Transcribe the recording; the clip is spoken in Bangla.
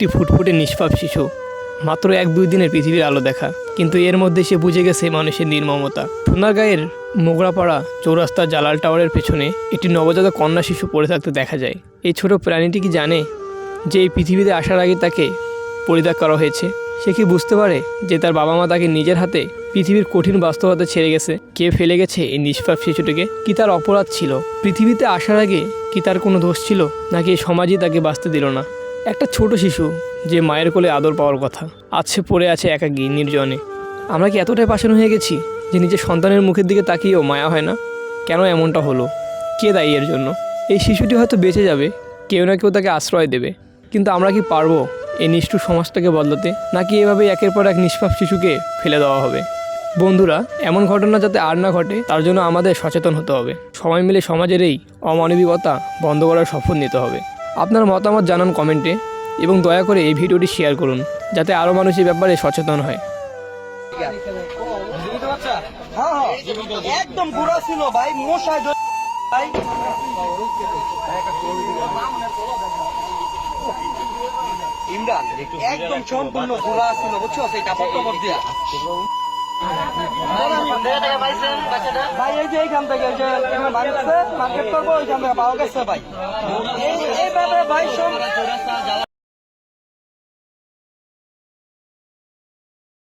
একটি ফুটফুটে নিষ্পাপ শিশু। মাত্র এক দুই দিনের পৃথিবীর আলো দেখা। কিন্তু এর মধ্যে সে বুঝে গেছে মানুষের নির্মমতা। সোনারগাঁয়ের মোগরাপাড়া চৌরাস্তা জালাল টাওয়ারের পেছনে একটি নবজাতক কন্যা শিশু পড়ে থাকতে দেখা যায়। এই ছোট প্রাণীটি কি জানে যে এই পৃথিবীতে আসার আগে তাকে পরিত্যাগ করা হয়েছে? সে কি বুঝতে পারে যে তার বাবা মা তাকে নিজের হাতে পৃথিবীর কঠিন বাস্তবতা ছেড়ে গেছে? কে ফেলে গেছে এই নিষ্পাপ শিশুটিকে? কি তার অপরাধ ছিল? পৃথিবীতে আসার আগে কি তার কোনো দোষ ছিল? নাকি সমাজই তাকে বাঁচতে দিল না? একটা ছোট শিশু যে মায়ের কোলে আদর পাওয়ার কথা। আজ সে পড়ে আছে একাকী, নির্জনে। আমরা কি এতটাই পাশানো হয়ে গেছি যে নিজের সন্তানের মুখের দিকে তাকিয়েও মায়া হয় না? কেন এমনটা হলো? কে দায়ী এর জন্য? এই শিশুটি হয়তো বেঁচে যাবে, কেউ না কেউ তাকে আশ্রয় দেবে। কিন্তু আমরা কি পারব এই নিষ্ঠুর সমাজটাকে বদলাতে? নাকি এভাবে একের পর এক নিষ্পাপ শিশুকে ফেলে দেওয়া হবে? বন্ধুরা, এমন ঘটনা যাতে আর না ঘটে, তার জন্য আমাদের সচেতন হতে হবে। সবাই মিলে সমাজের এই অমানবিকতা বন্ধ করার শপথ নিতে হবে। আপনার মতামত জানান কমেন্টে এবং দয়া করে এই ভিডিওটি শেয়ার করুন, যাতে আরও মানুষ এই ব্যাপারে সচেতন হয়। ইমরান, একদম সম্পূর্ণ বুড়া ছিল, বুঝছ? সেই কাপড় টাপড় দিয়া। ভাই, এই যে এইখান থেকে যে মার্কেট মার্কেট করব, ওইখান থেকে পাওয়া গেছে, ভাই। এই এই ভাই সব